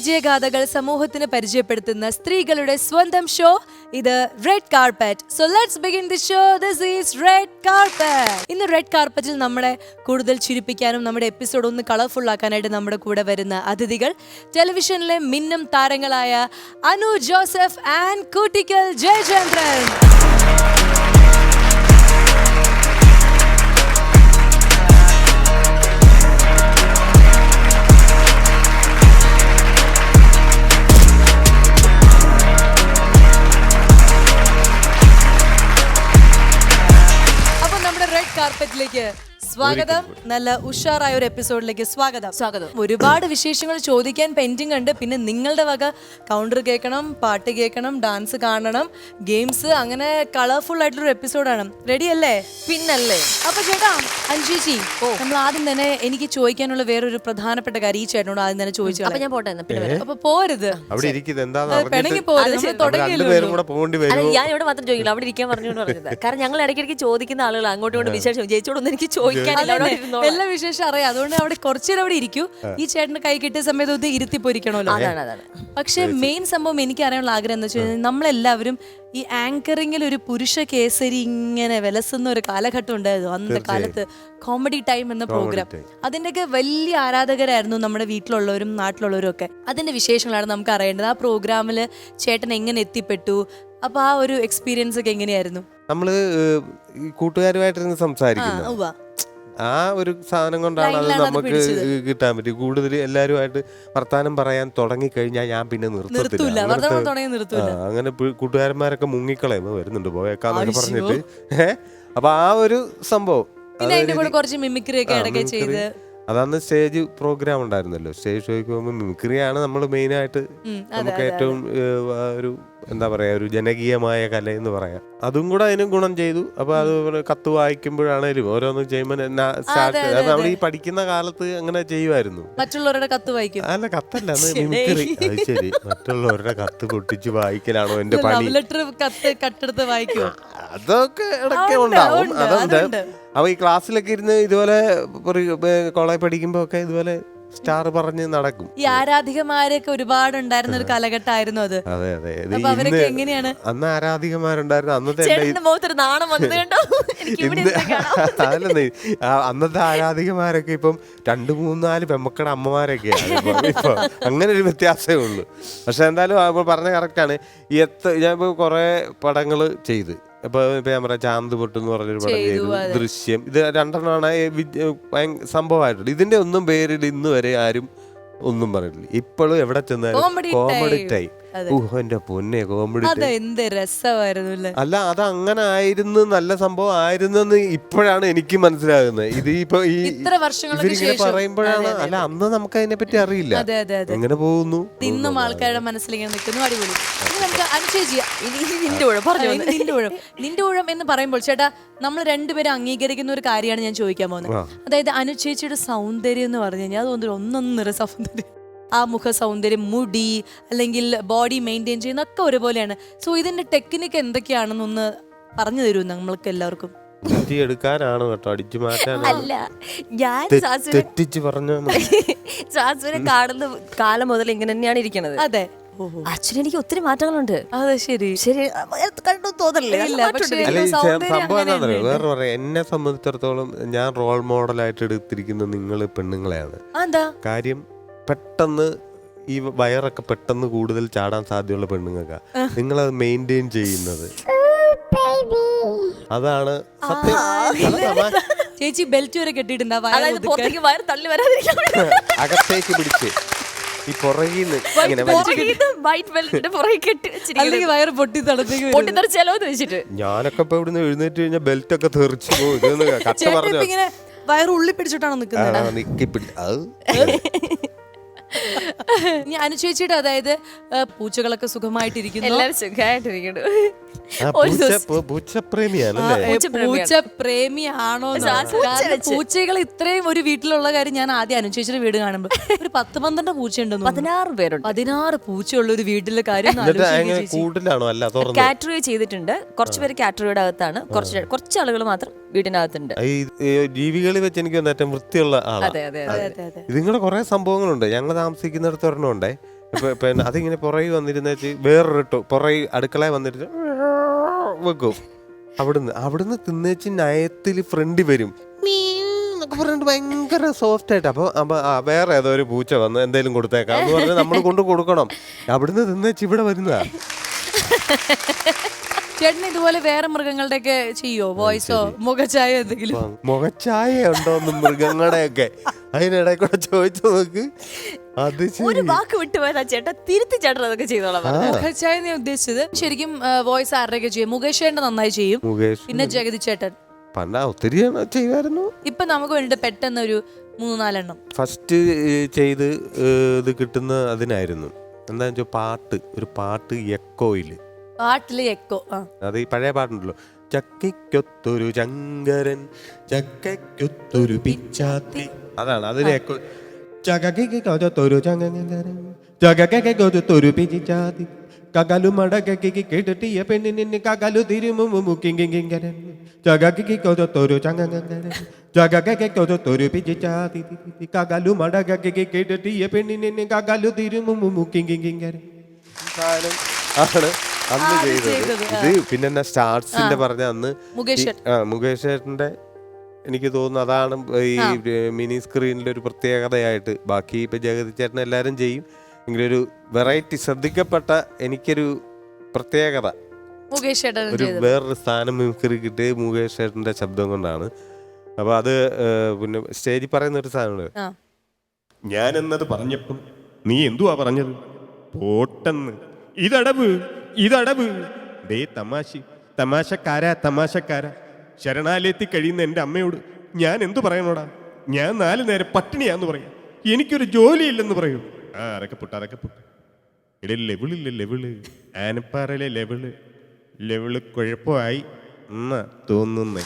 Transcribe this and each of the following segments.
വിജയഗാഥകൾ സമൂഹത്തിന് പരിചയപ്പെടുത്തുന്ന സ്ത്രീകളുടെ സ്വന്തം ഷോ ഇത് red carpet so let's begin the show this is red carpet ഇന്ന് റെഡ് കാർപ്പറ്റിൽ നമ്മളെ കൂടുതൽ ചിരിപ്പിക്കാനും നമ്മുടെ എപ്പിസോഡ് ഒന്ന് കളർഫുൾ ആക്കാനായിട്ട് നമ്മുടെ കൂടെ വരുന്ന അതിഥികൾ ടെലിവിഷനിലെ മിന്നം താരങ്ങളായ അനു ജോസഫ് ആൻഡ് കൂട്ടിക്കൽ ജയചന്ദ്രൻ കാർപ്പറ്റിലേക്ക് സ്വാഗതം. നല്ല ഉഷാറായ ഒരു എപ്പിസോഡിലേക്ക് സ്വാഗതം. സ്വാഗതം. ഒരുപാട് വിശേഷങ്ങൾ ചോദിക്കാൻ പെൻഡിങ് ഉണ്ട്. പിന്നെ നിങ്ങളുടെ വക കൗണ്ടർ കേൾക്കണം പാട്ട് കേൾക്കണം ഡാൻസ് കാണണം ഗെയിംസ് അങ്ങനെ കളർഫുൾ ആയിട്ടുള്ള ഒരു എപ്പിസോഡാണ്. റെഡി അല്ലേ? പിന്നല്ലേ. അപ്പൊ ചേട്ടാ അഞ്ജുചി നമ്മൾ ആദ്യം തന്നെ എനിക്ക് ചോദിക്കാനുള്ള വേറൊരു പ്രധാനപ്പെട്ട കാര്യം ഈ ചേട്ടനോട് ആദ്യം തന്നെ ചോദിച്ചു അപ്പൊ ഞാൻ പോട്ടെ. അപ്പൊ പോരുത്. അവിടെ ഇരിക്കുന്നത് പിണങ്ങി പോരുത്. തുടങ്ങിയല്ലോ ഞാൻ ഇവിടെ മാത്രം ചോദിക്കില്ല. അവിടെ ഇരിക്കാൻ പറഞ്ഞു പറഞ്ഞത്. കാരണം ഞങ്ങൾ ഇടയ്ക്കിടയ്ക്ക് ചോദിക്കുന്ന ആളുകൾ അങ്ങോട്ടും ഇങ്ങോട്ടും വിശേഷം. ചേച്ചിയോടൊന്നും എനിക്ക് ഇരുന്നോളാം. എല്ലാ വിശേഷം അറിയാം. അതുകൊണ്ട് അവിടെ കുറച്ചേരം അവിടെ ഇരിക്കൂ. ഈ ചേട്ടന്റെ കൈ കിട്ടിയ സമയത്ത് ഒന്ന് ഇരുത്തി പൊരിക്കണമല്ലോ അതാണ് അതാണ് പക്ഷെ മെയിൻ സംഭവം എനിക്ക് അറിയാനുള്ള ആഗ്രഹം എന്ന് വെച്ച് കഴിഞ്ഞാൽ നമ്മളെല്ലാവരും ഈ ആങ്കറിംഗിൽ ഒരു പുരുഷ കേസരി ഇങ്ങനെ വിലസുന്ന ഒരു കാലഘട്ടം ഉണ്ടായിരുന്നു. അന്നത്തെ കാലത്ത് കോമഡി ടൈം എന്ന പ്രോഗ്രാം അതിന്റെയൊക്കെ വലിയ ആരാധകരായിരുന്നു നമ്മുടെ വീട്ടിലുള്ളവരും നാട്ടിലുള്ളവരും ഒക്കെ. അതിന്റെ വിശേഷങ്ങളാണ് നമുക്ക് അറിയേണ്ടത്. ആ പ്രോഗ്രാമിൽ ചേട്ടൻ എങ്ങനെ എത്തിപ്പെട്ടു? അപ്പൊ ആ ഒരു എക്സ്പീരിയൻസ് ഒക്കെ എങ്ങനെയായിരുന്നു? ഈ കൂട്ടുകാരുമായിട്ടിരുന്ന് സംസാരിക്കുന്നു. ആ ഒരു സാധനം കൊണ്ടാണ് അത് നമുക്ക് കിട്ടാൻ പറ്റും. കൂടുതൽ എല്ലാവരുമായിട്ട് വർത്താനം പറയാൻ തുടങ്ങി കഴിഞ്ഞാൽ ഞാൻ പിന്നെ നിർത്തത്തില്ല. അങ്ങനെ കൂട്ടുകാരന്മാരൊക്കെ മുങ്ങിക്കളയുമ്പോ വരുന്നുണ്ട് പോയേക്കാന്നൊക്കെ. പറഞ്ഞിട്ട്. ഏഹ് അപ്പൊ ആ ഒരു സംഭവം. കുറച്ച് മിമിക്രി ഒക്കെ ആ, ഇടയ്ക്ക് ചെയ്ത്. അതന്ന് സ്റ്റേജ് പ്രോഗ്രാം ഉണ്ടായിരുന്നല്ലോ. സ്റ്റേജ് ഷോയ്ക്ക് പോകുമ്പോൾ മിമിക്രിയാണ് നമ്മൾ മെയിനായിട്ട് നമുക്ക് ഏറ്റവും ഒരു എന്താ പറയുക ഒരു ജനകീയമായ കല എന്ന് പറയാം. അതും കൂടെ അതിനും ഗുണം ചെയ്തു. അപ്പൊ അത് കത്ത് വായിക്കുമ്പോഴാണേലും ഓരോന്ന് ചെയ്യുമ്പോൾ നമ്മൾ ഈ പഠിക്കുന്ന കാലത്ത് അങ്ങനെ ചെയ്യുമായിരുന്നു. മറ്റുള്ളവരുടെ കത്ത് വായിക്കും. അല്ല കത്തല്ല മിമിക്രി. അത് ശരി. മറ്റുള്ളവരുടെ കത്ത് പൊട്ടിച്ച് വായിക്കലാണോ എന്റെ പണി? ലെറ്റർ കത്ത് കട്ടെടുത്ത് വായിക്കും. അതൊക്കെ ഇടയ്ക്ക് ഉണ്ട്, ഉണ്ടാവും. ഉണ്ട്, അതുണ്ട്. അതുണ്ട്. അപ്പൊ ഈ ക്ലാസ്സിലൊക്കെ ഇരുന്ന് ഇതുപോലെ കോളേജ് പഠിക്കുമ്പോ ഒക്കെ ഇതുപോലെ സ്റ്റാർ പറഞ്ഞ് നടക്കും. ഈ ആരാധികമാരൊക്കെ ഒരുപാട് ഉണ്ടായിരുന്ന ഒരു കാലഘട്ടമായിരുന്നു അത്. അതെ അതെ. ഇത് അപ്പൊ അവരൊക്കെ ഇന്ന് എങ്ങനെയാണ്? അന്ന് ആരാധികമാരുണ്ടായിരുന്നു. അന്നത്തെ എന്റെ ചേട്ടന്റെ മുഖത്തൊരു നാണം വന്നത് കണ്ടോ? എനിക്ക് ഇവിടെ ഇരുന്ന് കാണാം. ആ അന്നത്തെ ആരാധികമാരൊക്കെ ഇപ്പം രണ്ട് മൂന്നാൽ പെമ്മക്കടെ അമ്മമാരൊക്കെയാണ്. ഇപ്പൊ. ഇപ്പൊ അങ്ങനെ ഒരു വ്യത്യാസമേ ഉള്ളൂ. പക്ഷെ എന്തായാലും പറഞ്ഞ കറക്റ്റാണ് ഈ എത്ര ഞാൻ ഇപ്പോൾ കുറേ പടങ്ങൾ ചെയ്ത്. ഇപ്പൊ ഇപ്പൊ ഞാൻ പറയാം ചാന്ത് പൊട്ട് എന്ന് പറഞ്ഞൊരു പടം ചെയ്തു, ദൃശ്യം. ഇത് രണ്ടെണ്ണമാണ്. സംഭവമായിട്ടുള്ളത് ഇതിന്റെ ഒന്നും പേരിൽ ഇന്ന് വരെ ആരും ഒന്നും പറഞ്ഞിട്ടില്ല. ഇപ്പോഴും എവിടെ ചെന്നാലും കോമഡി. ടൈം. ഊഹ് എന്റെ പൊന്നെ കോമഡി അത് രസമായിരുന്നു അല്ലേ അല്ല അത് അങ്ങനെ ആയിരുന്നു നല്ല സംഭവം ആയിരുന്നെന്ന് ഇപ്പോഴാണ് എനിക്ക് മനസ്സിലാകുന്നത്. ഇത് ഇപ്പൊ ഈ ഇത്ര വർഷങ്ങൾക്ക് ശേഷം. പറയുമ്പോഴാണ് അല്ല അന്ന് നമുക്ക് അതിനെ പറ്റി അറിയില്ല. അതെ അതെ അതെ. എങ്ങനെ പോകുന്നു? ഇന്നും ആൾക്കാരുടെ മനസ്സിലിങ്ങനെ നിൽക്കുന്നു അടിപൊളി. ഇനി നമുക്ക് അനുശേഷി ഇനി ഇനി നിന്റെ ഊഴം പറഞ്ഞു. നിന്റെ ഊഴം. നിന്റെ ഊഴം എന്ന് പറയുമ്പോൾ ചേട്ടാ നമ്മൾ രണ്ടുപേരും അംഗീകരിക്കുന്ന ഒരു കാര്യമാണ് ഞാൻ ചോദിക്കാൻ പോകുന്നത്. അതായത് അനുചേച്ചിയുടെ സൗന്ദര്യം എന്ന് പറഞ്ഞു കഴിഞ്ഞാൽ അതുകൊണ്ട് ഒന്നൊന്നര സൗന്ദര്യം. ആ മുഖ സൗന്ദര്യം മുടി അല്ലെങ്കിൽ ബോഡി മെയിന്റെയിൻ ചെയ്യുന്നൊക്കെ ഒരുപോലെയാണ്. സോ ഇതിന്റെ ടെക്നിക്ക് എന്തൊക്കെയാണെന്നൊന്ന് പറഞ്ഞു തരൂ നമ്മൾക്ക് എല്ലാവർക്കും എടുക്കാനാണ് കേട്ടോ അടിച്ചു മാറ്റാനാണ്. അല്ല ഞാൻ തെറ്റിച്ച് പറഞ്ഞ സാസുവിനെ കാണുന്ന കാലം മുതൽ ഇങ്ങനെ തന്നെയാണ് ഇരിക്കുന്നത് അതെ. അച്ഛൻ എനിക്ക് ഒത്തിരി മാറ്റങ്ങളുണ്ട്. അതെ ശരി. ശരി കണ്ടു തോന്നല്ലേ. വേറെ പറയാം. എന്നെ സംബന്ധിച്ചിടത്തോളം ഞാൻ റോൾ മോഡലായിട്ട് എടുത്തിരിക്കുന്ന നിങ്ങൾ പെണ്ണുങ്ങളെയാണ്. കാര്യം പെട്ടെന്ന് ഈ വയറൊക്കെ പെട്ടെന്ന് കൂടുതൽ ചാടാൻ സാധ്യതയുള്ള പെണ്ണുങ്ങൾക്ക്. നിങ്ങളത് മെയിന്റെയിൻ ചെയ്യുന്നത്. അതാണ് സത്യം. ചേച്ചി ബെൽറ്റ് വരെ കെട്ടിയിട്ടുണ്ട് വയറ് അതായത് ഒതുക്കാൻ. പുറത്തേക്ക് വയറ് തള്ളി വരാതിരിക്കാൻ. അകത്തേക്ക് പിടിച്ച്. ഈ പുറകിന്ന് വയറ് പൊട്ടി തളത്തേക്ക് വെച്ചിട്ട് ഞാനൊക്കെ ഇപ്പൊ ഇവിടുന്ന് എഴുന്നേറ്റ് കഴിഞ്ഞാൽ ബെൽറ്റ് ഒക്കെ തെറിച്ചു പോകും വയറുള്ളി കട്ട ചേട്ടൻ പറഞ്ഞു ഇങ്ങനെ വയറ് ഉള്ളി പിടിച്ചിട്ടാണോ നിൽക്കുന്നത്? ഇനി അനുചേച്ചിയുടെ അതായത് പൂച്ചകളൊക്കെ സുഖമായിട്ടിരിക്കുന്നു. എല്ലാരും സുഖമായിട്ടിരിക്കണു ആ, ഒരു പൂച്ച ദിവസം. പൂച്ചപ്രേമിയാണല്ലേ. പൂച്ച പ്രേമിയാണോ ആ, പൂച്ച വെച്ച്. പൂച്ചകൾ ഇത്രയും ഒരു വീട്ടിലുള്ള കാര്യം ഞാൻ ആദ്യം അനുചേച്ചിയുടെ വീട് കാണുമ്പോൾ ഒരു പത്ത് പന്ത്രണ്ട് പൂച്ചയുണ്ടെന്ന് തോന്നുന്നു. പതിനാറ് പേരുണ്ട്. പതിനാറ് പൂച്ചയുള്ള ഒരു വീട്ടിലെ കാര്യം ഒന്ന് എന്നിട്ട് ആലോചിക്ക് അങ്ങനെ ചേച്ചി. കൂട്ടിലാണോ? അല്ല തുറന്നു. കാറ്ററി ചെയ്തിട്ടുണ്ട്. കുറച്ച് പേര് കാറ്ററിയുടെ അകത്താണ്. കുറച്ച് കുറച്ച് ആളുകൾ മാത്രം വീടിനകത്തുണ്ട്. ഈ ഈ ജീവികളിൽ വെച്ച് എനിക്ക് തോന്നുന്നു ഏറ്റവും വൃത്തിയുള്ള അതെ അതെ അതെ അതെ. അതെ ഇതിങ്ങനെ കുറെ സംഭവങ്ങളുണ്ട്. ഞങ്ങൾ താമസിക്കുന്നിടത്ത് ഒരെണ്ണമുണ്ടേ ഇപ്പൊ പിന്നെ അതിങ്ങനെ പുറകെ വന്നിരുന്ന വേറൊരു പുറകെ അടുക്കളയിൽ വന്നിരുന്ന് വെക്കും. അവിടുന്ന് അവിടുന്ന് തിന്നേച്ച് നയത്തിൽ ഫ്രണ്ട് വരും. പറഞ്ഞിട്ട് ഭയങ്കര സോഫ്റ്റ് ആയിട്ട്. അപ്പൊ അപ്പൊ ആ, വേറെ ഏതോ ഒരു പൂച്ച വന്ന് എന്തെങ്കിലും കൊടുത്തേക്കാം എന്ന് പറഞ്ഞ് നമ്മൾ കൊണ്ട് കൊടുക്കണം. അവിടുന്ന് തിന്നേച്ച് ഇവിടെ വരുന്നതാ. ചേട്ടൻ ഇതുപോലെ വേറെ മൃഗങ്ങളുടെ ഒക്കെ ചെയ്യോ വോയിസോ മുഖച്ചായ എന്തെങ്കിലും? മുഖച്ചായ ഉണ്ടോന്ന് മൃഗങ്ങളുടെയൊക്കെ. അതിനിടെ കൂടെ ചോദിച്ചു നോക്ക്. അത് ഒരു വാക്ക് വിട്ടുപോയതാ ചേട്ടാ. തിരുത്തി ചേട്ടൻ അതൊക്കെ ചെയ്തോളാം മുഖച്ചായ നീ ഉദ്ദേശിച്ചത് ശരിക്കും വോയിസ് ആരുടെയൊക്കെ ചെയ്യും? മുകേഷ് ചേട്ടൻ നന്നായി ചെയ്യും. മുകേഷ്. പിന്നെ ജഗതി ചേട്ടൻ. പണ്ടാ ഒത്തിരി ചെയ്യുമായിരുന്നു ഇപ്പൊ നമുക്ക് വേണ്ടിട്ട് പെട്ടെന്ന് ഒരു മൂന്നാലെണ്ണം ഫസ്റ്റ് ചെയ്ത് ഇത് കിട്ടുന്ന അതിനായിരുന്നു. എന്താ വെച്ചാൽ പാട്ട് ഒരു പാട്ട് എക്കോയിൽ. പാട്ടിൽ എക്കോ അത് ഈ പഴയ പാട്ടുണ്ടല്ലോ. ചക്കിക്കൊത്തൊരു ചങ്കരൻ ചക്കയ്ക്കൊത്തൊരു പിച്ചാത്തി. അതാണ് അതിന് എക്കോ. പിച്ചാത്തി കകലു മടക്കി കേട്ടിട്ടിയ പെണ്ണിന് കകലു തിരുമുക്കിങ്കിങ്കരൻ ചകക്കൊത്തൊരു ചങ്കരൻ ചകക്കൊത്തൊരു പിച്ചാത്തി കകലു മടക്കി കേട്ടിട്ടിയ പെണ്ണിന് കകലു തിരുമുക്കിങ്കിങ്കരൻ ആണ് അന്ന് ചെയ്തത്. ഇത് പിന്നെ സ്റ്റാർസിന്റെ പറഞ്ഞ അന്ന് മുകേഷ് മുകേഷ് ചേട്ടന്റെ എനിക്ക് തോന്നുന്നു അതാണ് ഈ മിനി സ്ക്രീനിലെ ഒരു പ്രത്യേകതയായിട്ട്. ബാക്കി ഇപ്പൊ ജഗതി ചേട്ടൻ എല്ലാരും ചെയ്യും. എങ്കിലൊരു വെറൈറ്റി ശ്രദ്ധിക്കപ്പെട്ട എനിക്കൊരു പ്രത്യേകത. മുകേഷ് ചേട്ടൻ ഒരു വേറൊരു സ്ഥാനം മിമിക്രി കിട്ടി മുകേഷ് ചേട്ടന്റെ ശബ്ദം കൊണ്ടാണ്. അപ്പൊ അത് പിന്നെ സ്റ്റേജിൽ പറയുന്ന ഒരു സാധനമുണ്ട്. ഞാൻ എന്നത് പറഞ്ഞപ്പോൾ നീ എന്തുവാ പറഞ്ഞത്? പോട്ടെന്ന്. ഇതടവ് ഇതടവ്. ദേ തമാശ തമാശക്കാരാ തമാശക്കാരാ. ശരണാലയത്തിൽ കഴിയുന്ന എന്റെ അമ്മയോട് ഞാൻ എന്തു പറയണോടാ? ഞാൻ നാല് നേരം പട്ടിണിയാന്ന് പറയാം. എനിക്കൊരു ജോലിയില്ലെന്ന് പറയൂ. ആ അതൊക്കെ പുട്ട് അതൊക്കെ പുട്ട്. ഇവിടെ ലെവിളില്ല ലെവിൾ? ആനപ്പാറയിലെ ലെവിൾ. ലെവിൾ കുഴപ്പമായി. എന്നാ തോന്നുന്നേ?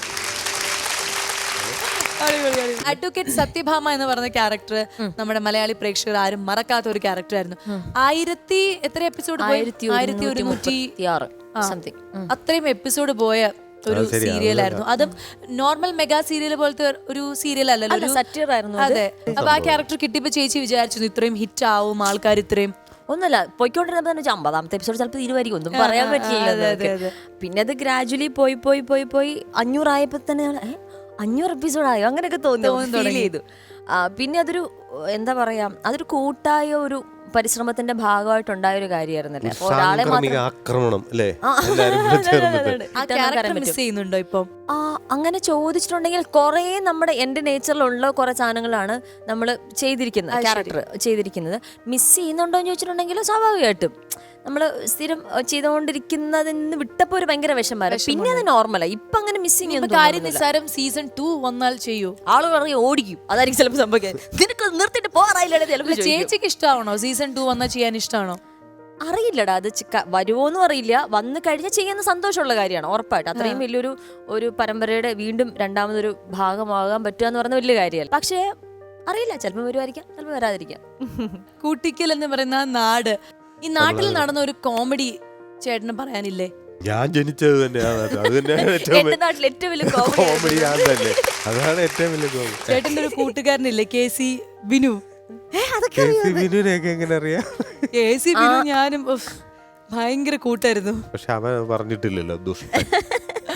അഡ്വക്കേറ്റ് സത്യഭാമ എന്ന് പറഞ്ഞ ക്യാരക്ടർ നമ്മുടെ മലയാളി പ്രേക്ഷകർ ആരും മറക്കാത്ത ഒരു ക്യാരക്ടർ ആയിരുന്നു. ആയിരത്തി എത്ര എപ്പിസോഡ് ആയിരത്തി ഒരുന്നൂറ്റി അത്രയും എപ്പിസോഡ് പോയ ഒരു ആയിരുന്നു അതും നോർമൽ മെഗാ സീരിയൽ പോലത്തെ ഒരു സീരിയൽ അല്ലല്ലോ സറ്റീർ ആയിരുന്നു അതെ. അപ്പൊ ആ ക്യാരക്ടർ കിട്ടിയപ്പോ ചേച്ചി വിചാരിച്ചു ഇത്രയും ഹിറ്റ് ആവും ആൾക്കാർ ഇത്രയും ഒന്നല്ല പോയിക്കൊണ്ടിരുന്നപ്പോൾ തന്നെ വെച്ചാൽ അമ്പതാമത്തെ എപ്പിസോഡ് ചിലപ്പോൾ ഇരുവായിരിക്കും ഒന്നും പറയാൻ പറ്റില്ല അതെ, അതെ, അതെ. പിന്നെ അത് ഗ്രാജുവലി പോയി പോയി പോയി പോയി അഞ്ഞൂറായപ്പോ തന്നെ അഞ്ഞൂറ് എപ്പിസോഡ് ആയോ? അങ്ങനെയൊക്കെ തോന്നി തോന്നി ഫീൽ. ചെയ്തു. പിന്നെ അതൊരു എന്താ പറയാ അതൊരു കൂട്ടായ ഒരു പരിശ്രമത്തിന്റെ ഭാഗമായിട്ടുണ്ടായ ഒരു കാര്യമായിരുന്നല്ലേ? അപ്പൊ ഒരാളെ മാത്രം ആക്രമണം അല്ലേ? ആ, ക്യാരക്ടർ മിസ് ചെയ്യുന്നുണ്ടോ ഇപ്പം? ആ അങ്ങനെ ചോദിച്ചിട്ടുണ്ടെങ്കിൽ കുറേ നമ്മുടെ എന്റെ നേച്ചറിലുള്ള കുറേ സാധനങ്ങളാണ് നമ്മൾ ചെയ്തിരിക്കുന്നത് ക്യാരക്ടർ ചെയ്തിരിക്കുന്നത്. മിസ് ചെയ്യുന്നുണ്ടോ എന്ന് ചോദിച്ചിട്ടുണ്ടെങ്കിൽ സ്വാഭാവികമായിട്ടും. നമ്മൾ സ്ഥിരം ചെയ്തുകൊണ്ടിരിക്കുന്നതിൽ നിന്ന് വിട്ടപ്പോൾ ഒരു ഭയങ്കര വിഷമമായിരുന്നു. പിന്നെ അത് നോർമലായി ഇപ്പൊ അങ്ങനെ ഇപ്പൊ കാര്യം നിസ്സാരം സീസൺ ടു വന്നാൽ ചെയ്യൂ. ആൾ പറയും ഓടിക്കും. അതായിരിക്കും ചിലപ്പോൾ സംഭവിക്കാൻ. നിനക്ക് നിർത്തിട്ട് പോകാറായില്ലേ ചിലപ്പോൾ ചേച്ചിക്ക് ഇഷ്ടമാണോ സീസൺ ടു വന്നാൽ ചെയ്യാൻ ഇഷ്ടമാണോ അറിയില്ലടാ അത് ചിക്ക- വരുമോന്നും അറിയില്ല. വന്നു കഴിഞ്ഞാൽ ചെയ്യുന്ന സന്തോഷമുള്ള കാര്യമാണ് ഉറപ്പായിട്ട്. അത്രയും വലിയൊരു ഒരു പരമ്പരയുടെ വീണ്ടും രണ്ടാമതൊരു ഭാഗമാകാൻ പറ്റുക എന്ന് പറഞ്ഞ വലിയ കാര്യമല്ല. പക്ഷേ അറിയില്ല. ചിലപ്പോൾ വരുമായിരിക്കാം ചിലപ്പോൾ വരാതിരിക്കാം. കൂട്ടിക്കൽ എന്ന് പറയുന്ന നാട്. ഈ നാട്ടിൽ നടന്ന ഒരു കോമഡി ചേട്ടന് പറയാനില്ലേ? ഞാൻ ജനിച്ചത് തന്നെയാണ്. അത്. തന്നെയാണ് ഏറ്റവും എന്റെ നാട്ടിൽ ഏറ്റവും വലിയ കോമഡി കോമഡി ഞാൻ തന്നെ. അതാണ് ഏറ്റവും വലിയ കോമഡി. ചേട്ടന്റെ ഒരു കൂട്ടുകാരനില്ലേ? K C Binu K C ബിനുവിനെയൊക്കെ എങ്ങനെ അറിയാം? കെ സി ബിനു ഞാനും ഉഫ്, ഭയങ്കര കൂട്ടായിരുന്നു. പക്ഷെ അവൻ പറഞ്ഞിട്ടില്ലല്ലോ ദുഷ്ടൻ.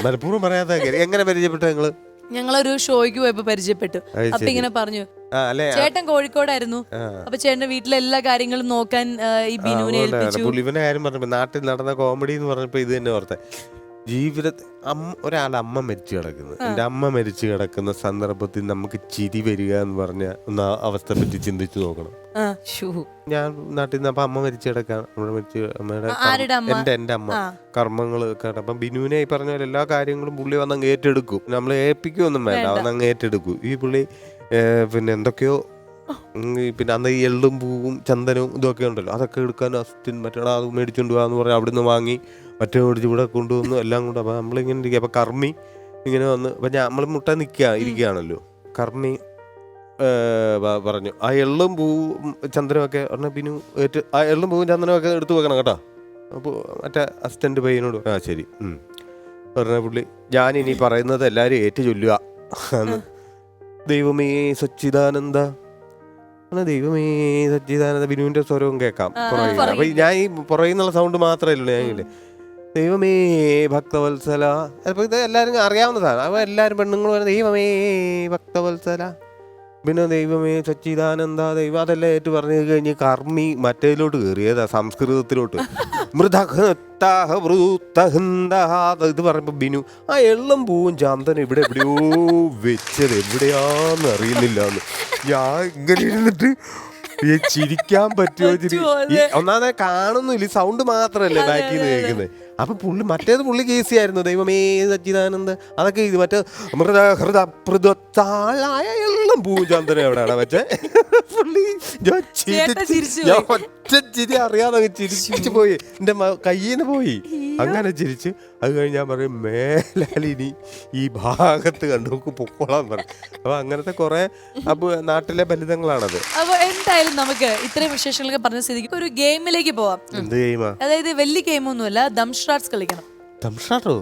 മനഃപൂർവം പറയാത്ത കാര്യം എങ്ങനെ പരിചയപ്പെട്ടു നിങ്ങൾ? ഞങ്ങളൊരു ഷോയ്ക്ക് പോയപ്പോ പരിചയപ്പെട്ടു അത് അപ്പൊ ശരി. ഇങ്ങനെ പറഞ്ഞു ആ അല്ലേ ആ, ചേട്ടൻ കോഴിക്കോടായിരുന്നു. അപ്പൊ ചേട്ടന്റെ വീട്ടിലെ എല്ലാ കാര്യങ്ങളും നോക്കാൻ ആ, ഈ ആ, ബിനുവിനെ അതുകൊണ്ടാണ്. ഏൽപ്പിച്ചു കാര്യം പറഞ്ഞപ്പോ നാട്ടിൽ നടന്ന കോമഡി എന്ന് പറഞ്ഞപ്പോ ഇത് തന്നെ ഓർത്തെ ജീവിതത്തിൽ അമ്മ ഒരാൾ അമ്മ മരിച്ചു കിടക്കുന്നു എന്റെ അമ്മ മരിച്ചു കിടക്കുന്ന സന്ദർഭത്തിൽ നമുക്ക് ചിരി വരിക എന്ന് പറഞ്ഞ ഒന്ന് ആ അവസ്ഥ പറ്റി ചിന്തിച്ചു നോക്കണം. ഞാൻ നാട്ടിൽ നിന്ന് അപ്പൊ അമ്മ മരിച്ചു കിടക്കാൻ നമ്മുടെ മരിച്ചു അമ്മയുടെ ആരുടെ അമ്മ? എന്റെ എന്റെ അമ്മ. ആ. കർമ്മങ്ങൾ അപ്പം ബിനുവിനെ ഈ പറഞ്ഞ പോലെ എല്ലാ കാര്യങ്ങളും പുള്ളി വന്ന് അങ്ങ് ഏറ്റെടുക്കും. നമ്മൾ ഏൽപ്പിക്കൊന്നും വേണ്ട. വേണ്ട. വന്ന് അങ്ങ് ഏറ്റെടുക്കും. ഈ പുള്ളി ഏ, പിന്നെ എന്തൊക്കെയോ ഉം, ഈ പിന്നെ അന്ന് ഈ എള്ളും പൂവും ചന്ദനവും ഇതൊക്കെ ഉണ്ടല്ലോ. അതൊക്കെ എടുക്കാൻ അസ്റ്റിൻ മറ്റേ അത് മേടിച്ചോണ്ട് പോകാന്ന് അവിടെ നിന്ന് വാങ്ങി മറ്റേ മേടിച്ച് ഇവിടെ കൊണ്ടുവന്നു എല്ലാം കൊണ്ട് അപ്പം നമ്മളിങ്ങനെ ഇരിക്കുക അപ്പം കർമ്മി ഇങ്ങനെ വന്ന് അപ്പം നമ്മൾ മുട്ട നിൽക്കുക ഇരിക്കുകയാണല്ലോ കർമ്മി പറഞ്ഞു. ആ എള്ളും പൂവും ചന്ദനമൊക്കെ പറഞ്ഞ ബിനു ഏറ്റ് ആ എള്ളും പൂവും ചന്ദനമൊക്കെ എടുത്തു വെക്കണം കേട്ടോ. അപ്പോൾ മറ്റേ അസിസ്റ്റന്റ് പയ്യനോട് ആ ശരി. പറഞ്ഞ പുള്ളി ഞാൻ ഇനി പറയുന്നത് എല്ലാവരും ഏറ്റു ചൊല്ലുക. ദൈവമേ സച്ചിദാനന്ദ. ദൈവമേ സച്ചിദാനന്ദ. ബിനുവിന്റെ സ്വരവും കേൾക്കാം. അപ്പൊ ഞാൻ ഈ പുറകിൽ സൗണ്ട് മാത്രമേ ഉള്ളൂ ഞാൻ ദൈവമേ ഭക്തവത്സല. അപ്പൊ ഇത് എല്ലാവരും അറിയാവുന്നതാണ് അപ്പൊ എല്ലാവരും പെണ്ണുങ്ങളും ദൈവമേ ഭക്തവത്സല. പിന്നെ ദൈവമേ സച്ചിദാനന്ദ ദൈവം അതെല്ലാം ഏറ്റു പറഞ്ഞു കഴിഞ്ഞ് കർമ്മി മറ്റേതിലോട്ട് കയറി ഏതാ സംസ്കൃതത്തിലോട്ട് ഇത് പറയുമ്പോ ബിനു ആ എള്ളം പൂവും ചാന്തൻ ഇവിടെ എവിടെയോ വെച്ചത് എവിടെയാന്ന് അറിയുന്നില്ല ഞാൻ ഇങ്ങനെ ഇരുന്നിട്ട് ചിരിക്കാൻ പറ്റുമോ ചിരി ഈ ഒന്നാമതെ കാണുന്നില്ല സൗണ്ട് മാത്രമല്ലേ ബാക്കിൽ നിന്ന് കേൾക്കുന്നത് അപ്പൊ പുള്ളി മറ്റേത് പുള്ളി കേസി ആയിരുന്നു. ദൈവമേ സച്ചിദാനന്ദ്. അതൊക്കെ ഇത് മറ്റേ മൃത ഹൃദ പൂജാന്തരം എല്ലാം പൂജാന്തരം എവിടെയാണ് പക്ഷേ പുള്ളി ഞാൻ ചിരിച്ച് ഞാൻ ഒറ്റ ചിരി അറിയാതെ ചിരിച്ചു പോയി. എന്റെ കയ്യിൽ നിന്ന് പോയി. അങ്ങനെ ചിരിച്ച് അത് കഴിഞ്ഞ് ഞാൻ പറയും മേലാലിനി ഈ ഭാഗത്ത് കണ്ടു. നമുക്ക് പൊക്കോളാൻ പറയും. അപ്പൊ അങ്ങനത്തെ കുറെ അപ്പൊ നാട്ടിലെ ഫലിതങ്ങളാണത് അപ്പൊ എന്തായാലും നമുക്ക് ഇത്രയും വിശേഷങ്ങളൊക്കെ പറഞ്ഞ സ്ഥിതിക്ക് ഒരു ഗെയിമിലേക്ക് പോവാം. എന്ത് ചെയ്യുമാ അതായത് വലിയ ഗെയിമൊന്നുമല്ല ദംഷ്ട്രാട്സ് കളിക്കണം. തംഷാട്ടോ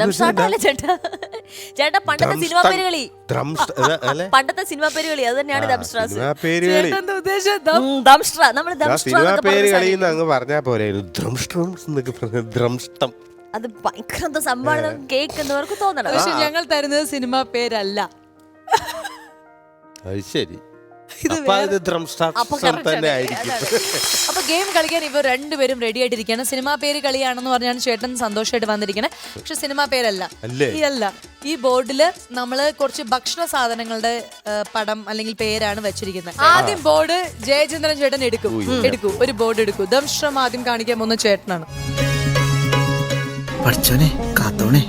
ദംഷ്ട്രാട്ടല്ല ചേട്ടാ. ചേട്ടാ പണ്ടത്തെ സിനിമാ പണ്ടത്തെ സിനിമാ അത് തന്നെയാണ് ദംഷ്ട്രാസ് ദംഷ്ട്ര നമ്മൾ അങ്ങ് പറഞ്ഞാ പോലെ ഭയങ്കര എന്തോ സംഭവമാണ്. കേൾക്കുന്നവർക്ക് തോന്നണം. പക്ഷെ ഞങ്ങൾ തരുന്നത് സിനിമ പേരല്ല. അത് ശരി. അപ്പൊ ഗെയിം കളിക്കാൻ ഇവർ രണ്ടുപേരും റെഡി ആയിട്ടിരിക്കുകയാണ്. സിനിമാ പേര് കളിയാണെന്ന് പറഞ്ഞാണ് ചേട്ടൻ സന്തോഷമായിട്ട് വന്നിരിക്കണേ. പക്ഷെ സിനിമാ പേരല്ല. അല്ലേ? ഈ അല്ല ഈ ബോർഡിൽ നമ്മൾ കുറച്ച് ഭക്ഷണ സാധനങ്ങളുടെ പടം അല്ലെങ്കിൽ പേരാണ് വെച്ചിരിക്കുന്നത്. ആദ്യം ബോർഡ് ജയചന്ദ്രൻ ചേട്ടൻ എടുക്കും. എടുക്കൂ. ഒരു ബോർഡ് എടുക്കൂ. ദംശ്രം ആദ്യം കാണിക്കാൻ പോകുന്ന ചേട്ടനാണ്. പഠിച്ചോനെ കാത്തോണേ.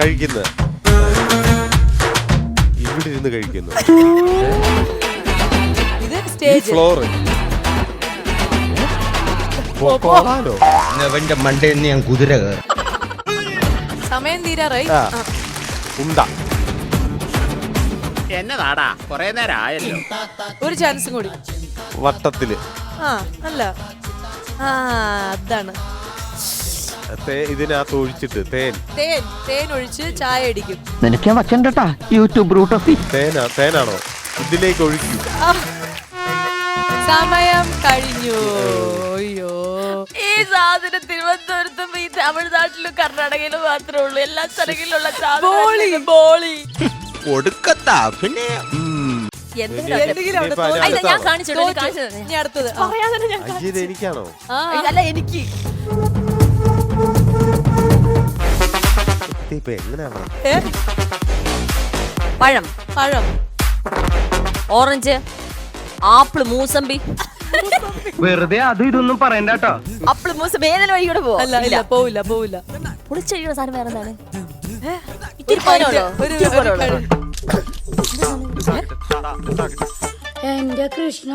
കഴിക്കുന്നത്. ഇവിടെ ഇരുന്ന് കഴിക്കുന്നു. ഇത് സ്റ്റേജ്. ഫ്ലോറ് കൊള്ളാലോ. അവന്റെ മണ്ടയിൽ ഞാൻ കുതിര കയറി. സമയം തീരാറായി. ആ. ഉണ്ട. എന്നതാടാ? കൊറേ നേരം ആയല്ലോ. ഒരു ചാൻസും കൂടി. വട്ടത്തിൽ. ആ അല്ല. ആ അതാണ്. ഇതിനകത്ത് ഒഴിച്ചിട്ട് തേൻ. തേൻ തേൻ ഒഴിച്ച് ചായ അടിക്കും. നിനക്ക് വച്ചണ്ടട്ടാ യൂട്യൂബ് ബ്രൂട്ടസി തേനാ തേനാണോ? ഇതിലേക്ക് ഒഴിക്കും. സമയം കഴിഞ്ഞു. അയ്യോ. ഈ സാധനം തിരുവനന്തപുരത്തും ഈ തമിഴ്നാട്ടിലും കർണാടകയിലും മാത്രമേ ഉള്ളൂ. എല്ലാ സ്ഥലങ്ങളിലുള്ള സാധനം ബോളി. ഒടുക്കത്താ പിന്നെ എനിക്കാണോ? അല്ല അവിടെ ഇപ്പൊ എങ്ങനെയാ പഴം പഴം. ഓറഞ്ച് ആപ്പിൾ മൂസമ്പി. വെറുതെ അത് ഇതൊന്നും പറയണ്ടട്ടോ ആപ്പിൾ മൂസമ്പി ഏതെങ്കിലും വഴി കൂടെ പോവാ? അല്ല ഇല്ല. പോവില്ല പോവില്ല. പൊളിച്ചഴിക്കുന്ന സാധനം വേറെ എന്താണ്? ഇത്തിരി ഇത്തിരി എന്റെ കൃഷ്ണ.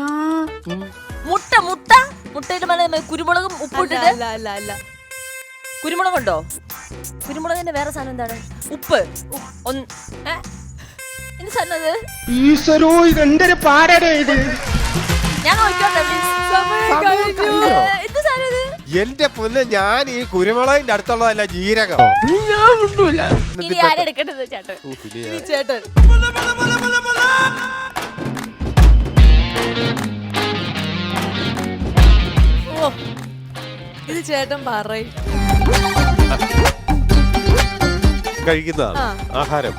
മുട്ട മുട്ട? മുട്ടയിട്ട് മല കുരുമുളകും ഉപ്പിട്ടില്ല ഉപ്പിട്ടിട്ട് അല്ല അല്ല അല്ല. കുരുമുളകുണ്ടോ? കുരുമുളകിന്റെ വേറെ സാധനം എന്താണ്? ഉപ്പ്. ഒന്ന്? എന്ത് സാധനം അത്? ഈശ്വരോ ഇതെന്തൊരു പാടേ ഇത്? ഞാൻ നോക്കിയോട്ടെ എന്ത് സാധനം ഇത്? എന്റെ പൊന്ന് ഞാൻ ഈ കുരുമുളകിന്റെ അടുത്തുള്ളതല്ല ജീരകം. ഇനി ആരെടുക്കേണ്ടത് ചേട്ടൻ? ഇനി ഓ ഇത് ചേട്ടൻ പറയും. കഴിക്കുന്നതാണ്. ആ. ആഹാരം.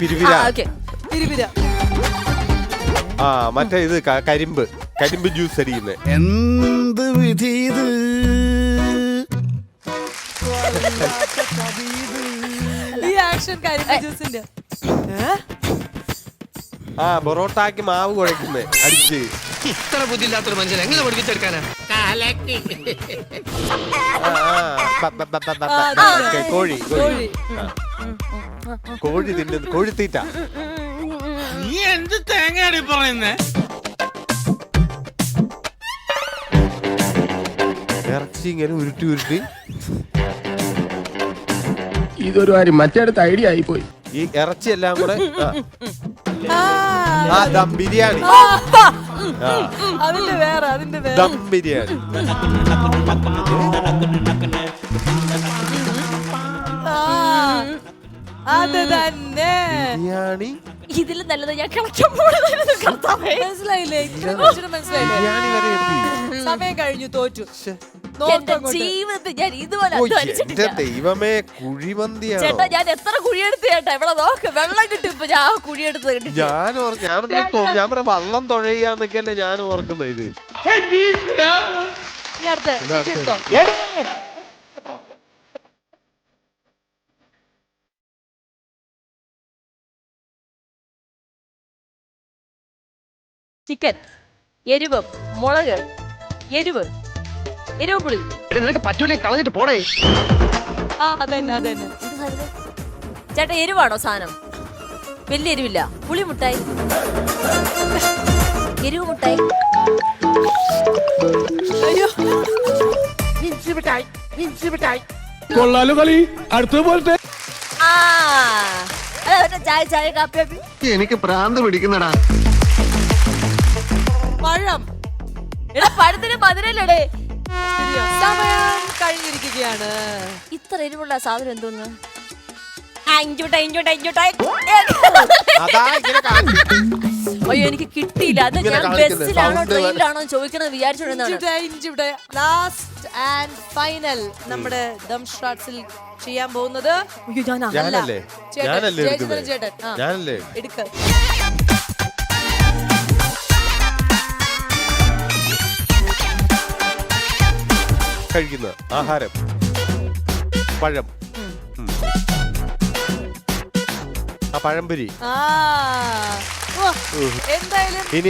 പിരിവിര ആ ഓക്കെ. തിരുവിര ആ മറ്റേ ഇത് ക- കരിമ്പ്. കരിമ്പ് ജ്യൂസ് അടിക്കുന്നത് എന്ത് വിധി ഇത്? ഈ ആക്ഷൻ കരിമ്പ് ജ്യൂസിന്റെ. ഏ? ആ പൊറോട്ടാക്കി മാവ് കുഴക്കുന്നേ അടിച്ച്. ഇത്ര ബുദ്ധിയില്ലാത്തൊരു മനുഷ്യൻ എങ്ങനെ പഠിപ്പിച്ചെടുക്കാനാ? ആ, ആ, ബ, ബ, ബ, ബ, ബ, ബ. അതെ. ഓക്കേ, കോഴി കോഴി. കോഴി. കോഴി തിന്നുന്നു കോഴിത്തീറ്റ നീ എന്ത് തേങ്ങയാണ് പറയുന്നേ? ഇറച്ചി ഇങ്ങനെ ഉരുട്ടി ഉരുട്ടി. ഇതൊരു കാര്യം മറ്റേടത്ത് ഐഡിയ ആയി പോയി ഈ ഇറച്ചി എല്ലാം കൂടെ ആ. ആ, ആ ദം ബിരിയാണി. ആ അതിന്റെ വേറെ അതിന്റെ വേറെ. ദം ബിരിയാണി. ആ, അത് തന്നെ. ബിരിയാണി. ഇതിൽ നല്ലത് ഞാൻ കിളക്കാൻ പോകുന്നത് കർത്താവേ. മനസ്സിലായില്ലേ? ഇത്ര കുറച്ചുകൂടെ മനസ്സിലായില്ലേ? ബിരിയാണി വരെ എത്തി സമയം കഴിഞ്ഞു തോറ്റു. എന്റെ. ജീവിതത്തിൽ ഞാൻ ഇതുപോലെ എന്റെ അധ്വാനിച്ചിട്ടില്ല ദൈവമേ കുഴിമന്തിയാണോ? ചേട്ടാ ഞാൻ എത്ര കുഴിയെടുത്ത് ചേട്ടാ? ഇവിടെ നോക്ക് വെള്ളം കിട്ടും ഇപ്പൊ ഞാൻ ആ കുഴിയെടുത്ത് കിട്ടി ഞാൻ ഓർ- ഞാൻ ഒന്ന് തൊ- ഞാൻ പറയാം വള്ളം തുഴയാന്നൊക്കെയല്ലേ ഞാൻ ഓർക്കുന്നത് ഇത്. ഇനി അടുത്ത ചേച്ചി എടുത്തോ. ചിക്കൻ എരിവും മുളക്. എരിവ്. എരിവ് പുളി. നിനക്ക് പറ്റൂലേ കളഞ്ഞിട്ട് പോടേ. ആ അതന്നെ അതന്നെ? ചേട്ടാ എരിവാണോ സാധനം? വലിയ എരിവില്ല. പുളി മുട്ടായി. എരിവ് മുട്ടായി. അയ്യോ. കൊള്ളാലോ കളി. അടുത്ത പോലത്തെ. ആ. അല്ല, മറ്റേ ചായ ചായ കാപ്പി കാപ്പി. എനിക്ക് പ്രാന്ത് പിടിക്കുന്നടാ. പഴം. എടാ പഴത്തിന് മധുരല്ലേ സമയം കഴിഞ്ഞിരിക്കുകയാണ്. ഇത്ര എരിവുള്ള സാധനം എന്തോന്ന്. അയ്യോ എനിക്ക് കിട്ടിയില്ല. അത് ഞാൻ. ബസ്സിലാണോ ട്രെയിനിലാണോ ചോദിക്കണത് വിചാരിച്ചോണ്ടാണ് ലാസ്റ്റ് ആൻഡ് ഫൈനൽ നമ്മുടെ ദം ഷോട്ട്സിൽ ചെയ്യാൻ പോകുന്നത് അയ്യോ ഞാൻ ഞാനല്ലേ? ചേട്ടൻ, ചേട്ടൻ. ആ. എടുക്ക. കഴിക്കുന്നത് ആഹാരം. പഴം. ആ പഴംപുരി.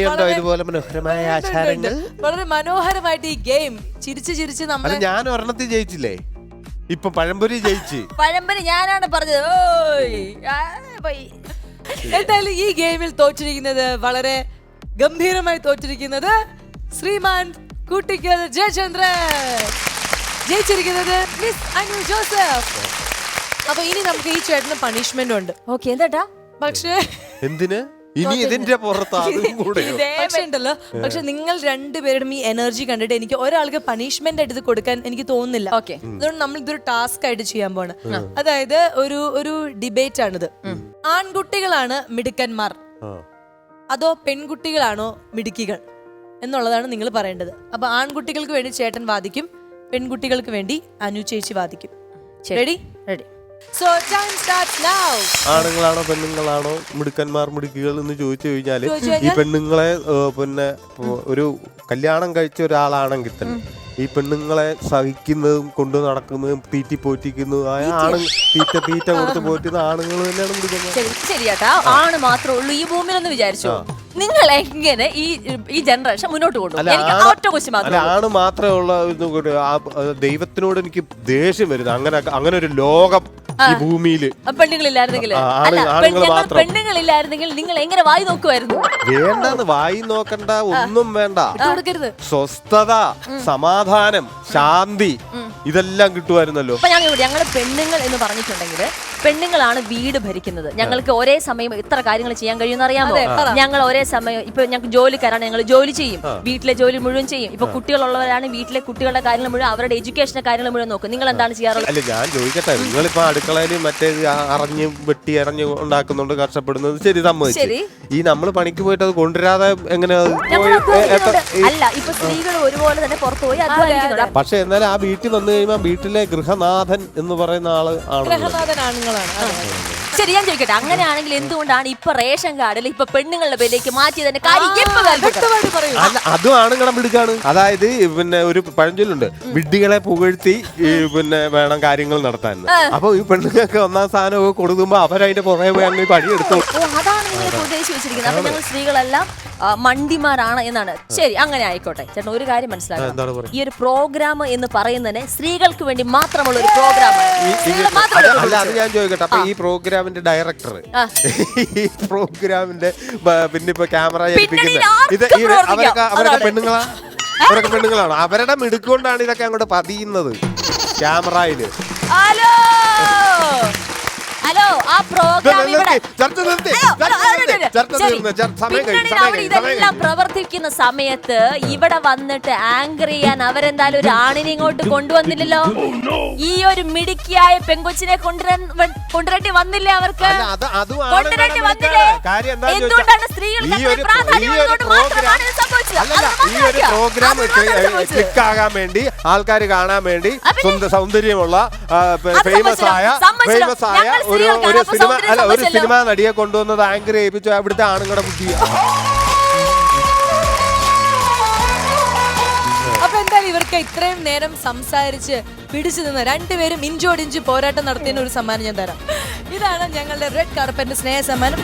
വളരെ- ഇതുപോലെ മനോഹരമായ ആചാരങ്ങൾ. വളരെ മനോഹരമായിട്ട് ഈ ഗെയിം ചിരിച്ച് ചിരിച്ച് നമ്മൾ ഞാൻ ഒരെണ്ണത്തിൽ ജയിച്ചില്ലേ? ഇപ്പൊ പഴംപൊരി ജയിച്ച്. പഴംപൊരി ഞാനാണ് പറഞ്ഞത്. എന്തായാലും ഈ ഗെയിമിൽ തോറ്റിരിക്കുന്നത് വളരെ ഗംഭീരമായി തോറ്റിരിക്കുന്നത് ശ്രീമാൻ കൂട്ടിക്കൽ ജയചന്ദ്രൻ. ജയിച്ചിരിക്കുന്നത് മിസ് അനു ജോസഫ്. അപ്പൊ ഇനി നമുക്ക് ഈ ചേട്ടന് പണിഷ്മെന്റ് ഉണ്ട്. ഓക്കെ എന്താട്ടാ? പക്ഷേ എന്തിന്? ഇനി ഇതിന്റെ പുറത്ത് അതും കൂടെ പക്ഷെ ഉണ്ടല്ലോ. പക്ഷെ നിങ്ങൾ രണ്ടുപേരുടെയും ഈ എനർജി കണ്ടിട്ട് എനിക്ക് ഒരാൾക്ക് പണിഷ്മെന്റ് ആയിട്ട് ഇത് കൊടുക്കാൻ എനിക്ക് തോന്നുന്നില്ല. ഓക്കെ അതുകൊണ്ട് നമ്മൾ ഇതൊരു ടാസ്ക് ആയിട്ട് ചെയ്യാൻ പോണ് അതായത് ഒരു ഒരു ഡിബേറ്റ് ആണിത്. ആൺകുട്ടികളാണ് മിടുക്കന്മാർ. അതോ പെൺകുട്ടികളാണോ മിടുക്കികൾ? എന്നുള്ളതാണ് നിങ്ങൾ പറയേണ്ടത്. അപ്പൊ ആൺകുട്ടികൾക്ക് വേണ്ടി ചേട്ടൻ വാദിക്കും പെൺകുട്ടികൾക്ക് വേണ്ടി അനു ചേച്ചി വാദിക്കും. Ready ready so time start now ആണുങ്ങളാണോ പെണ്ണുങ്ങളാണോ മിടുക്കന്മാർ മിടുക്കികൾ എന്ന് ചോദിച്ചു കഴിഞ്ഞാൽ ഈ പെണ്ണുങ്ങളെ പിന്നെ ഒരു കല്യാണം കഴിച്ച ഒരാളാണെങ്കിൽ തന്നെ ഈ പെണ്ണുങ്ങളെ സഹിക്കുന്നതും കൊണ്ടു നടക്കുന്നതും പീറ്റി പോറ്റിക്കുന്നതും ആയ ആണ് തീറ്റ തീറ്റ കൊടുത്ത് പോറ്റുന്ന ആണുങ്ങൾ തന്നെയാണ് മിടുക്കന്മാർ ശരി ശരിയാട്ടാ. ആണ് മാത്രമേ ഉള്ളൂ ഈ ഭൂമിയിലൊന്ന് വിചാരിച്ചു. നിങ്ങൾ എങ്ങനെ ഈ ഈ ജനറേഷൻ മുന്നോട്ട് കൊണ്ടുപോകും? അല്ല എനിക്ക് ആ ആണ് ഒറ്റ അല്ല മാത്രമേ ആണ് മാത്രമേ ഉള്ള ഒരു ആ, ദൈവത്തിനോട് എനിക്ക് ദേഷ്യം വരുന്നത്. അങ്ങനെ അങ്ങനെ ഒരു ലോകം ഈ ഭൂമിയിൽ പെണ്ണുങ്ങളില്ലായിരുന്നെങ്കിൽ. പെണ്ണുങ്ങളില്ലായിരുന്നെങ്കിൽ നിങ്ങൾ എങ്ങനെ വായി നോക്കുമായിരുന്നു വേണ്ടെന്ന് വായി നോക്കണ്ട ഒന്നും വേണ്ട. കൊടുക്കരുത്. സ്വസ്ഥത സമാധാനം ശാന്തി ഇതെല്ലാം കിട്ടുമായിരുന്നല്ലോ ഞങ്ങൾ പെണ്ണുങ്ങൾ എന്ന് പറഞ്ഞിട്ടുണ്ടെങ്കിൽ പെണ്ണുങ്ങളാണ് വീട് ഭരിക്കുന്നത്. ഞങ്ങൾക്ക് ഒരേ സമയം ഇത്ര കാര്യങ്ങൾ ചെയ്യാൻ കഴിയുമെന്ന് അറിയാമോ? ഞങ്ങൾ ഒരേ സമയം ഇപ്പൊ ഞങ്ങൾക്ക് ജോലിക്കാരാണ് ഞങ്ങൾ ജോലി ചെയ്യും. വീട്ടിലെ ജോലി മുഴുവൻ ചെയ്യും. ഇപ്പൊ കുട്ടികളുള്ളവരാണ് വീട്ടിലെ കുട്ടികളുടെ കാര്യങ്ങൾ മുഴുവൻ അവരുടെ എഡ്യൂക്കേഷന്റെ കാര്യങ്ങൾ മുഴുവൻ നോക്കും നിങ്ങൾ എന്താണ് ചെയ്യാറുള്ളത്? അല്ല ഞാൻ ചോദിക്കട്ടെ നിങ്ങളിപ്പോ അടുക്കളയിൽ മറ്റേ അറിഞ്ഞ് വെട്ടി അറിഞ്ഞ് ഉണ്ടാക്കുന്നുണ്ട് കഷ്ടപ്പെടുന്നത് ശരി സമ്മതിച്ചു. ഈ നമ്മൾ പണിക്ക് പോയിട്ട് അത് കൊണ്ടുവരാതെ എങ്ങനെ അല്ല ഇപ്പൊ സ്ത്രീകൾ ഒരുപോലെ തന്നെ പുറത്തു പോയി പക്ഷെ എന്നാലും ആ വീട്ടിൽ വന്നു കഴിയുമ്പോൾ വീട്ടിലെ ഗൃഹനാഥൻ എന്ന് പറയുന്ന ആൾ ആണ് ആണുങ്ങളാണ്. ശരി ഞാൻ ചോദിക്കട്ടെ. അങ്ങനെയാണെങ്കിൽ എന്തുകൊണ്ടാണ് ഇപ്പൊ റേഷൻ കാർഡിൽ ഇപ്പൊ പെണ്ണുങ്ങളുടെ പേരിലേക്ക് മാറ്റിയതിന്റെ കാര്യം ഇപ്പൊ കേൾക്കട്ടെ. വ്യക്തമായിട്ട് പറയൂ. അല്ല അതും ആണുങ്ങളെ മിടുക്കാണ്. അതായത് പിന്നെ ഒരു പഴഞ്ചൊല്ലുണ്ട്. വിഡ്ഢികളെ പുകഴ്ത്തി ഈ പിന്നെ വേണം കാര്യങ്ങൾ നടത്താൻ. അപ്പൊ ഈ പെണ്ണുങ്ങൾക്ക് ഒന്നാം സ്ഥാനമൊക്കെ കൊടുക്കുമ്പോ അവരതിന്റെ പുറകെ പോയി അങ്ങ് പണിയെടുത്തു ഓ അതാണ് നിങ്ങൾ ഉദ്ദേശിച്ച് വെച്ചിരിക്കുന്നത്. അപ്പൊ ഞങ്ങൾ സ്ത്രീകളെല്ലാം മണ്ടിമാരാണ് എന്നാണ്. ശരി അങ്ങനെ ആയിക്കോട്ടെ. ചേട്ടൻ ഒരു കാര്യം മനസ്സിലാക്കാം മനസ്സിലാക്കണം ഈ ഒരു പ്രോഗ്രാം എന്ന് പറയുന്നതിന് സ്ത്രീകൾക്ക് വേണ്ടി മാത്രമുള്ള ഒരു പ്രോഗ്രാം അത് അല്ല അത് ഞാൻ ചോദിക്കട്ടെ. അപ്പൊ ഈ പ്രോഗ്രാമിന്റെ ഡയറക്ടർ ഈ പ്രോഗ്രാമിന്റെ പിന്നെ ഇപ്പൊ ക്യാമറ ഇത് ആർക്കും ഇവ- അവരൊക്കെ അവരൊക്കെ പെണ്ണുങ്ങളാ? അവരൊക്കെ പെണ്ണുങ്ങളാണ്? അവരുടെ മിടുക്കൊണ്ടാണ് ഇതൊക്കെ അങ്ങോട്ട് പതിയുന്നത്. ക്യാമറയിൽ ഹലോ? ഹലോ ആ പ്രോഗ്രാം ഇവിടെ ചർച്ച നിർത്തി, ചർച്ച. തീർന്ന്, സമയം കഴിഞ്ഞു, പ്രവർത്തിക്കുന്ന സമയത്ത് ഇവിടെ വന്നിട്ട് ആങ്കർ ചെയ്യാൻ അവരെന്തായാലും ഒരു ആണിനെ ഇങ്ങോട്ട് കൊണ്ടുവന്നില്ലല്ലോ. ഈ ഒരു മിടുക്കിയായ പെങ്കൊച്ചിനെ കൊണ്ടുവരാൻ കൊണ്ടുവരേണ്ടി വന്നില്ലേ അവർക്ക്? കൊണ്ടുവരേണ്ടി വന്നില്ലേ? എന്തുകൊണ്ടാണ് സ്ത്രീകൾക്ക് പ്രാധാന്യം ഈ ഒരു ഉള്ളതുകൊണ്ട് മാത്രമാണ് സംഭവിച്ചത്? ഈ ഒരു പ്രോഗ്രാം അത് മാത്രം ക്ലിക്ക് ആകാൻ വേണ്ടി ആൾക്കാർ കാണാൻ വേണ്ടി സൗന്ദര്യമുള്ള ഫേമസ് ആയ ഒരു ഒരു സിനിമ അല്ല ഒരു സിനിമ നടിയെ കൊണ്ടുവന്നത് ആങ്കർ ഏൽപ്പിച്ചു. അവിടുത്തെ ആണുങ്ങളുടെ ബുദ്ധി. അപ്പൊ എന്തായാലും ഇവർക്ക് ഇത്രയും നേരം സംസാരിച്ച് പിടിച്ചു നിന്ന് രണ്ടുപേരും ഇഞ്ചോടിഞ്ച് പോരാട്ടം നടത്തിയതിന് ഒരു സമ്മാനം ഞാൻ തരാം. ഇതാണ് ഞങ്ങളുടെ റെഡ് കാർപ്പറ്റിന്റെ സ്നേഹ സമ്മാനം